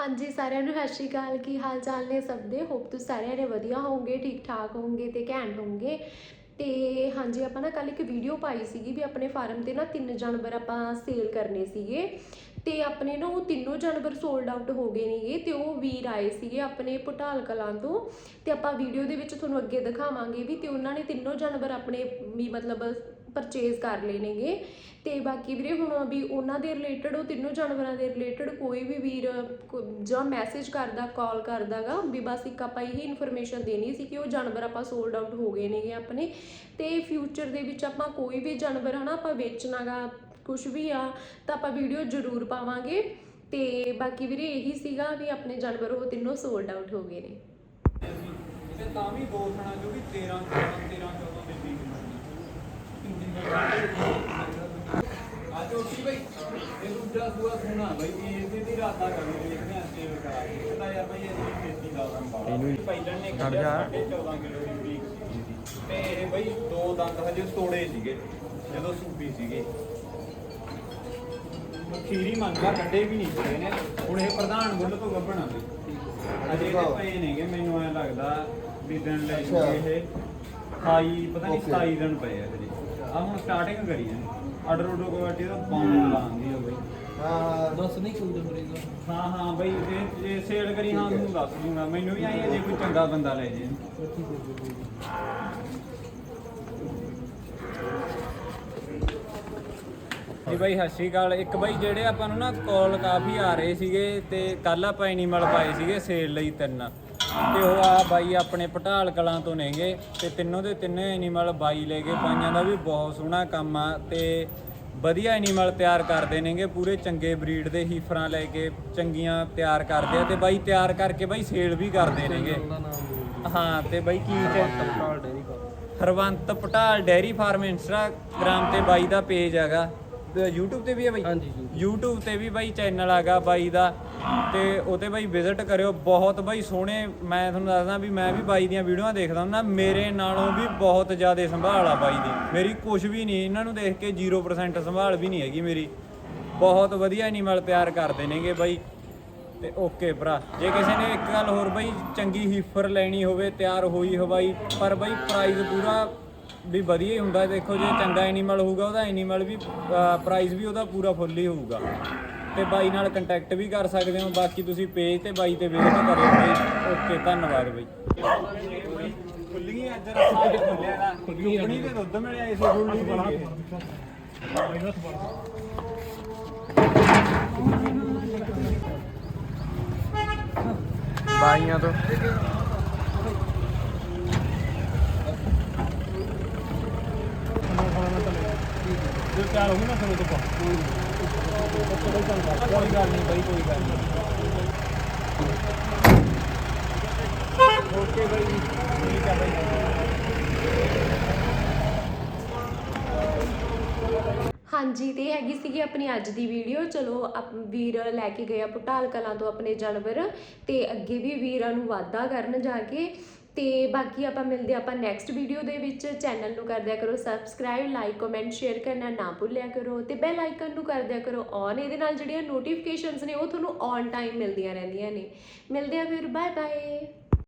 ਹਾਂਜੀ, ਸਾਰਿਆਂ ਨੂੰ ਸਤਿ ਸ਼੍ਰੀ ਅਕਾਲ। ਕੀ ਹਾਲ ਚਾਲ ਨੇ ਸਭ ਦੇ? ਹੋਪ ਤੁਸੀਂ ਸਾਰਿਆਂ ਨੇ ਵਧੀਆ ਹੋਵੋਗੇ ਠੀਕ ਠਾਕ ਹੋਵੋਗੇ ਤੇ ਘੈਂਟ ਹੋਵੋਗੇ। ਤੇ ਹਾਂਜੀ, ਆਪਾਂ ਨਾ ਕੱਲ ਇੱਕ ਵੀਡੀਓ ਪਾਈ ਸੀਗੀ ਵੀ ਆਪਣੇ ਫਾਰਮ ਤੇ ਨਾ ਤਿੰਨ ਜਾਨਵਰ ਆਪਾਂ ਸੇਲ ਕਰਨੇ ਸੀਗੇ। ਤੇ ਆਪਣੇ ਨਾ ਉਹ ਤਿੰਨੋਂ ਜਾਨਵਰ ਸੋਲਡ ਆਊਟ ਹੋ ਗਏ ਨੇਗੇ ਤੇ ਉਹ ਵੀਰ ਆਏ ਸੀਗੇ ਆਪਣੇ ਪਟਾਲ ਕਲਾਂ ਤੋਂ। ਤੇ ਆਪਾਂ ਵੀਡੀਓ ਦੇ ਵਿੱਚ ਤੁਹਾਨੂੰ ਅੱਗੇ ਦਿਖਾਵਾਂਗੇ ਵੀ ਤੇ ਉਹਨਾਂ ਨੇ ਤਿੰਨੋਂ ਜਾਨਵਰ ਆਪਣੇ ਵੀ ਮਤਲਬ ਪਰਚੇਜ਼ ਕਰ ਲਏ ਨੇਗੇ। ਤੇ ਬਾਕੀ ਵੀਰੇ ਹੁਣ ਵੀ ਉਹਨਾਂ ਦੇ ਰਿਲੇਟਡ ਉਹ ਤਿੰਨੋਂ ਜਾਨਵਰਾਂ ਦੇ ਰਿਲੇਟਡ ਕੋਈ ਵੀ ਵੀਰ ਜਾਂ ਮੈਸੇਜ ਕਰਦਾ ਕਾਲ ਕਰਦਾਗਾ, ਵੀ ਬਸ ਇੱਕ ਆਪਾਂ ਇਹੀ ਇਨਫੋਰਮੇਸ਼ਨ ਦੇਣੀ ਸੀ ਕਿ ਉਹ ਜਾਨਵਰ ਆਪਾਂ ਸੋਲਡ ਆਊਟ ਹੋ ਗਏ ਨੇਗੇ ਆਪਣੇ। ਤੇ ਫਿਊਚਰ ਦੇ ਵਿੱਚ ਆਪਾਂ ਕੋਈ ਵੀ ਜਾਨਵਰ ਹਨਾ ਆਪਾਂ ਵੇਚਣਾਗਾ ਕੁਝ ਵੀ ਆ, ਤਾਂ ਆਪਾਂ ਵੀਡੀਓ ਜ਼ਰੂਰ ਪਾਵਾਂਗੇ। ਤੇ ਬਾਕੀ ਵੀਰੇ ਇਹੀ ਸੀਗਾ ਵੀ ਆਪਣੇ ਜਾਨਵਰ ਉਹ ਤਿੰਨੋਂ ਸੋਲਡ ਆਊਟ ਹੋ ਗਏ ਨੇ। ਤੇ ਤਾਂ ਵੀ ਬੋਲਣਾ ਜੋ ਵੀ 13 13 14 ਦੇ ਵੀ ਅੱਜ 14 ਕਿਲੋ ਦੀ ਵੀਕ ਤੇ ਇਹ ਬਈ ਦੋ ਦੰਦ ਹਜੇ ਤੋੜੇ ਸੀਗੇ ਜਦੋਂ ਸੂਪੀ ਸੀਗੇ ਖੀਰੀ ਮੰਨਦਾ ਕੱਢੇ ਵੀ ਨਹੀਂ ਸੀਗੇ ਨੇ ਹੁਣ ਇਹ ਪ੍ਰਧਾਨ ਮੁੱਲ ਤੋਂ ਗੱਭਣਾ ਬਈ ਅਜੇ ਤੇ ਪਏ ਨੇਗੇ ਮੈਨੂੰ ਐ ਲੱਗਦਾ ਵੀ ਦਿਨ ਲੈ ਇਹ 28 ਪਤਾ ਨਹੀਂ 27 ਦਿਨ ਪਏ ਆ ਹਜੇ। ਆ ਹੁਣ ਸਟਾਰਟਿੰਗ ਕਰੀ ਹੈ ਆਰਡਰ ਉਡਰ ਕੁਆਲਿਟੀ ਦਾ ਪਾਉਣ ਲਾਉਂਦੀ ਆ ਬਈ। ਹਾਂ। ਦੱਸ ਨਹੀਂ ਕੋਈ ਦੇ ਮਰੀਜ਼ ਹਾਂ ਹਾਂ ਬਈ ਜੇ ਜੇ ਸੇਲ ਕਰੀ ਹਾਂ ਤੁਹਾਨੂੰ ਦੱਸ ਦੂੰਗਾ। ਮੈਨੂੰ ਵੀ ਆਈ ਹੈ ਜੇ ਕੋਈ ਚੰਗਾ ਬੰਦਾ ਲੈ ਜੇ। ਜੀ ਬਾਈ ਸਤਿ ਸ਼੍ਰੀ ਅਕਾਲ। ਇੱਕ ਬਾਈ ਜਿਹੜੇ ਆਪਾਂ ਨੂੰ ਨਾ ਕਾਲ ਕਾਫੀ ਆ ਰਹੇ ਸੀਗੇ ਤੇ ਕੱਲ ਆਪਾਂ ਐਨੀਮਲ ਪਾਏ ਸੀਗੇ ਸੇਲ ਲਈ ਤਿੰਨ। ਤੇ ਉਹ ਆ ਬਾਈ ਆਪਣੇ ਪਟਾਲ ਕਲਾਂ ਤੋਂ ਨੇਗੇ ਤੇ ਤਿੰਨੋਂ ਦੇ ਤਿੰਨੇ ਐਨੀਮਲ ਬਾਈ ਲੈ ਕੇ ਪਾਈਆਂ ਦਾ ਵੀ ਬਹੁਤ ਸੋਹਣਾ ਕੰਮ ਆ ਤੇ ਵਧੀਆ ਐਨੀਮਲ ਤਿਆਰ ਕਰਦੇ ਨੇਗੇ ਪੂਰੇ ਚੰਗੇ ਬਰੀਡ ਦੇ ਹੀਫਰਾਂ ਲੈ ਕੇ ਚੰਗੀਆਂ ਤਿਆਰ ਕਰਦੇ ਆ ਤੇ ਬਾਈ ਤਿਆਰ ਕਰਕੇ ਬਾਈ ਸੇਲ ਵੀ ਕਰਦੇ ਨੇਗੇ। ਹਾਂ ਤੇ ਬਾਈ ਕੀ Harwant Patal dairy farm. Instagram ਤੇ ਬਾਈ ਦਾ ਪੇਜ ਹੈਗਾ। YouTube ਤੇ ਵੀ ਹੈ ਬਾਈ? ਹਾਂਜੀ YouTube ਤੇ ਵੀ ਬਾਈ ਚੈਨਲ ਹੈਗਾ ਬਾਈ ਦਾ। ਤੇ ਉਹਤੇ ਬਾਈ ਵਿਜ਼ਿਟ ਕਰਿਓ। ਬਹੁਤ ਬਾਈ ਸੋਹਣੇ ਮੈਂ ਤੁਹਾਨੂੰ ਦੱਸਦਾ ਵੀ ਮੈਂ ਵੀ ਬਾਈ ਦੀਆਂ ਵੀਡੀਓਆਂ ਦੇਖਦਾ ਹੁੰਦਾ। ਮੇਰੇ ਨਾਲੋਂ ਵੀ ਬਹੁਤ ਜ਼ਿਆਦਾ ਸੰਭਾਲ ਆ ਬਾਈ ਦੀ। ਮੇਰੀ ਕੁਝ ਵੀ ਨਹੀਂ ਇਹਨਾਂ ਨੂੰ ਦੇਖ ਕੇ 0% ਸੰਭਾਲ ਵੀ ਨਹੀਂ ਹੈਗੀ ਮੇਰੀ। ਬਹੁਤ ਵਧੀਆ ਐਨੀਮਲ ਤਿਆਰ ਕਰਦੇ ਨੇਗੇ ਬਾਈ। ਤੇ ਓਕੇ ਭਰਾ। ਜੇ ਕਿਸੇ ਨੇ ਇੱਕ ਗੱਲ ਹੋਰ ਬਾਈ ਚੰਗੀ ਹੀਫਰ ਲੈਣੀ ਹੋਵੇ ਤਿਆਰ ਹੋਈ ਹੋਵਾਈ ਪਰ ਬਾਈ ਪ੍ਰਾਈਸ ਪੂਰਾ ਵੀ ਵਧੀਆ ਹੀ ਹੁੰਦਾ, ਦੇਖੋ ਜੇ ਚੰਗਾ ਐਨੀਮਲ ਹੋਊਗਾ ਉਹਦਾ ਐਨੀਮਲ ਵੀ ਪ੍ਰਾਈਸ ਵੀ ਉਹਦਾ ਪੂਰਾ ਫੁੱਲ ਹੀ ਹੋਊਗਾ। ਤੇ ਬਾਈ ਨਾਲ ਕੰਟੈਕਟ ਵੀ ਕਰ ਸਕਦੇ ਹੋ, ਬਾਕੀ ਤੁਸੀਂ ਪੇਜ ਤੇ ਬਾਈ ਤੇ ਵਿਜ਼ਿਟ ਕਰਿਓ ਬਾਈ ਓਕੇ ਧੰਨਵਾਦ ਬਾਈ। ਖੁੱਲੀਆਂ ਅੱਜ ਰਸਤੇ ਖੁੱਲਿਆ ਨਾ ਕੰਪਨੀ ਦੇ ਦੁੱਧ ਮਿਲਿਆ ਇਸੇ ਖੁੱਲੀ ਦੀ ਬਾਈਆਂ ਤੋਂ। ਜੋ ਹੋ ਗਈ ਨਾ ਤੁਹਾਨੂੰ ਤੋਂ ਕੋਈ ਗੱਲ ਨਹੀਂ ਬਾਈ, ਕੋਈ ਗੱਲ ਨਹੀਂ। ਓਕੇ ਬਾਈ ਠੀਕ ਆ ਬਾਈ। ਹਾਂਜੀ, ਤੇ ਹੈਗੀ ਸੀਗੀ ਆਪਣੀ ਅੱਜ ਦੀ ਵੀਡੀਓ। ਚਲੋ ਵੀਰ ਲੈ ਕੇ ਗਿਆ ਆ ਪੁਟਾਲ ਕਲਾਂ ਤੋਂ ਆਪਣੇ ਜਾਨਵਰ। ਤੇ ਅੱਗੇ ਵੀ ਵੀਰਾਂ ਨੂੰ ਵਾਧਾ ਕਰਨ ਜਾ ਕੇ। ਤੇ ਬਾਕੀ ਆਪਾਂ ਮਿਲਦੇ ਆਪਾਂ ਨੈਕਸਟ ਵੀਡੀਓ ਦੇ ਵਿੱਚ। ਚੈਨਲ ਨੂੰ ਕਰ ਦਿਆ ਕਰੋ ਸਬਸਕ੍ਰਾਈਬ ਲਾਈਕ ਕਮੈਂਟ ਸ਼ੇਅਰ ਕਰਨਾ ਨਾ ਭੁੱਲਿਆ ਕਰੋ ਤੇ ਬੈਲ ਆਈਕਨ ਨੂੰ ਕਰ ਦਿਆ ਕਰੋ ਔਨ ਇਹਦੇ ਨਾਲ ਜਿਹੜੀਆਂ ਨੋਟੀਫਿਕੇਸ਼ਨਸ ਨੇ ਉਹ ਤੁਹਾਨੂੰ ਔਨ ਟਾਈਮ ਮਿਲਦੀਆਂ ਰਹਿੰਦੀਆਂ ਨੇ। ਮਿਲਦੇ ਆ ਫਿਰ ਬਾਏ ਬਾਏ